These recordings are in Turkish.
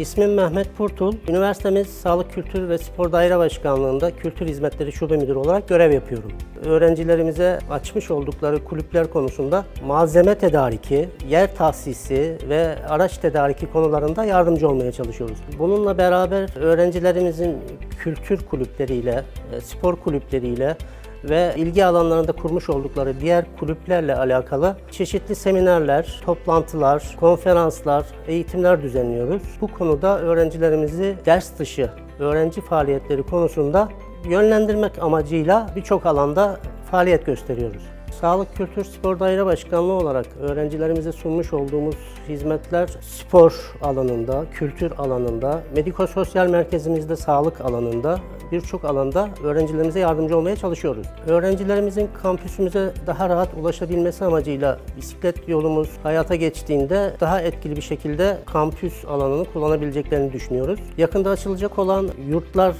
İsmim Mehmet Purtul. Üniversitemiz Sağlık Kültür ve Spor Daire Başkanlığı'nda Kültür Hizmetleri Şube Müdürü olarak görev yapıyorum. Öğrencilerimize açmış oldukları kulüpler konusunda malzeme tedariki, yer tahsisi ve araç tedariki konularında yardımcı olmaya çalışıyoruz. Bununla beraber öğrencilerimizin kültür kulüpleriyle, e, spor kulüpleriyle ve ilgi alanlarında kurmuş oldukları diğer kulüplerle alakalı çeşitli seminerler, toplantılar, konferanslar, eğitimler düzenliyoruz. Bu konuda öğrencilerimizi ders dışı öğrenci faaliyetleri konusunda yönlendirmek amacıyla birçok alanda faaliyet gösteriyoruz. Sağlık Kültür Spor Daire Başkanlığı olarak öğrencilerimize sunmuş olduğumuz hizmetler spor alanında, kültür alanında, mediko-sosyal merkezimizde sağlık alanında birçok alanda öğrencilerimize yardımcı olmaya çalışıyoruz. Öğrencilerimizin kampüsümüze daha rahat ulaşabilmesi amacıyla bisiklet yolumuz hayata geçtiğinde daha etkili bir şekilde kampüs alanını kullanabileceklerini düşünüyoruz. Yakında açılacak olan yurtlar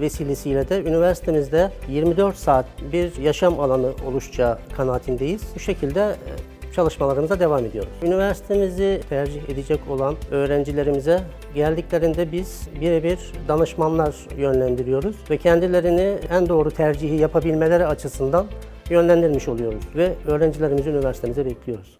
vesilesiyle de üniversitemizde 24 saat bir yaşam alanı oluşacağı kanaatindeyiz. Bu şekilde e, çalışmalarımıza devam ediyoruz. Üniversitemizi tercih edecek olan öğrencilerimize geldiklerinde biz birebir danışmanlar yönlendiriyoruz ve kendilerini en doğru tercihi yapabilmeleri açısından yönlendirmiş oluyoruz ve öğrencilerimizi üniversitemize bekliyoruz.